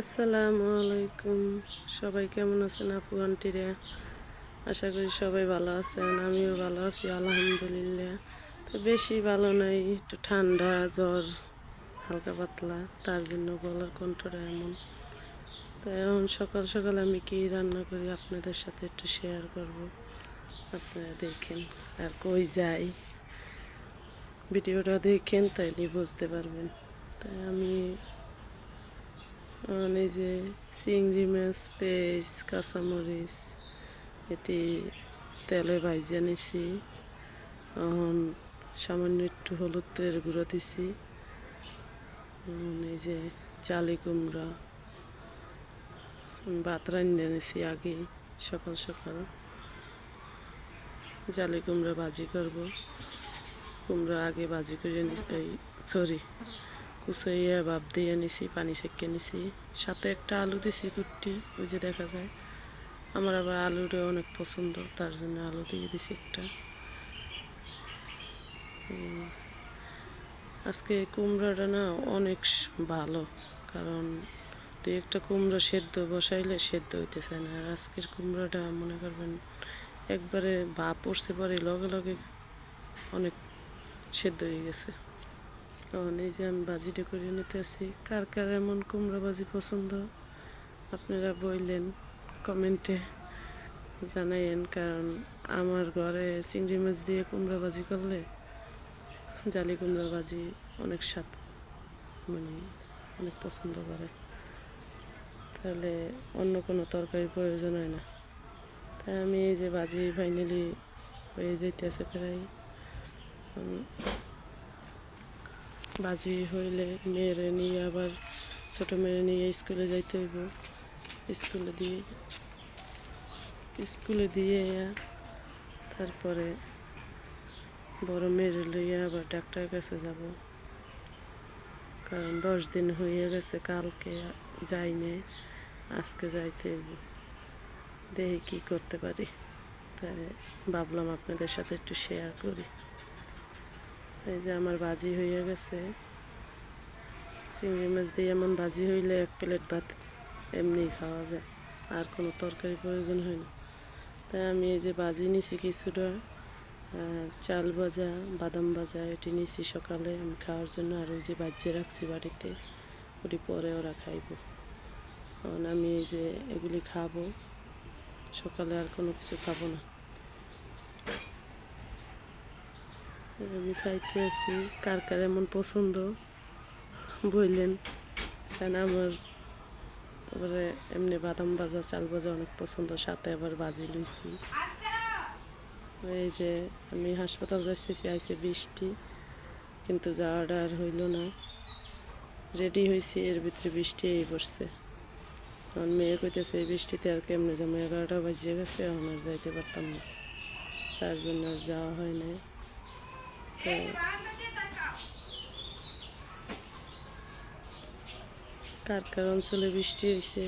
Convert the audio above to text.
আসসালামু আলাইকুম। সবাই কেমন আছেন আপু আন্টিরা আশা করি সবাই ভালো আছেন, আমিও ভালো আছি, আলহামদুলিল্লাহ। তো বেশি ভালো নাই, একটু ঠান্ডা, জ্বর, হালকা পাতলা, তার জন্য গলার কণ্ঠটা এমন। তো এখন সকাল সকাল আমি কি রান্না করি আপনাদের সাথে একটু শেয়ার করব। আপনারা দেখেন আর কই যাই। ভিডিওটা দেখেন, তাইলে বুঝতে পারবেন। তাই আমি এই যে চিংড়ি মাছ, পেঁয়াজ, কাঁচামরিচ, এটি তেলে ভাইজা নিছি। এখন সামান্য একটু হলুদের গুঁড়ো দিছি। এই যে চালি কুমড়া ভাত রান্না নিছি আগে সকাল সকাল। জালি কুমড়া ভাজি করব। কুমড়া আগে ভাজি করে এই, সরি। কুচাইয়া ভাপ দিয়ে নিছি, পানি সেকে নিছি। সাথে একটা আলু দিছি কুট্টি, ওই যে দেখা যায়। আমার আবার আলুটা অনেক পছন্দ, তার জন্য আলু দিয়ে দিছি একটা। আজকে কুমড়াটা না অনেক ভালো, কারণ দু একটা কুমড়ো সেদ্ধ বসাইলে সেদ্ধ হইতেছে না। আর আজকের কুমড়োটা মনে করবেন, একবারে ভাপ পড়ছে পরে লগে লগে অনেক সেদ্ধ হয়ে গেছে। তখন এই যে আমি বাজিটা করে নিতেছি, কার কার এমন কুমড়া বাজি পছন্দ? আপনারা বললেন কমেন্টে জানাইয়েন, কারণ আমার ঘরে চিংড়ি মাছ দিয়ে কুমড়া বাজি করলে জালি কুমড়া বাজি অনেক স্বাদ মানে অনেক পছন্দ করে। তাহলে অন্য কোনো তরকারি প্রয়োজন হয় না। তাই আমি এই যে বাজি ফাইনালি হয়ে যাইতেছে প্রায়। বাজি হইলে মেয়েরে নিয়ে আবার ছোটো মেয়েরে নিয়ে স্কুলে যাইতে হইব। স্কুলে দিয়ে স্কুলে দিয়ে তারপরে বড় মেয়ের লইয়া আবার ডাক্তারের কাছে যাব। কারণ দশ দিন হয়ে গেছে, কালকে যাইনি, আজকে যাইতে হইব। দেখি কী করতে পারি। তাই ভাবলাম আপনাদের সাথে একটু শেয়ার করি। এই যে আমার ভাজি হয়ে গেছে। চিংড়ি মাছ দিয়ে এমন ভাজি হইলে এক প্লেট ভাত এমনি খাওয়া যায়, আর কোনো তরকারি প্রয়োজন হয় না। তাই আমি এই যে ভাজি নিছি কিছুটা চাল ভাজা, বাদাম ভাজা, এটি নিছি সকালে আমি খাওয়ার জন্য, আর ওই যে বাজ্যে রাখছি বাড়িতে, ওটি পরে ওরা খাইব। কারণ আমি এই যে এগুলি খাব, সকালে আর কোনো কিছু খাব না। আমি খাইতে আছি। কার কার এমন পছন্দ? বললেন কারণ আমার তারপরে এমনি বাদাম ভাজা, চাল ভাজা অনেক পছন্দ, সাথে আবার ভাজি লইছি। এই যে আমি হাসপাতাল যাচ্ছি আইছে বৃষ্টি, কিন্তু যাওয়াটা আর হইল না। রেডি হয়েছি এর ভিতরে বৃষ্টি এই পড়ছে। কারণ মেয়ে কইতেছে, এই বৃষ্টিতে আর কেমনে যাব এগারোটা বাজিয়ে গেছে আর যাইতে পারতাম না। তার জন্য আর যাওয়া হয় নাই। তো কার কার অঞ্চলে বৃষ্টি হয়েছে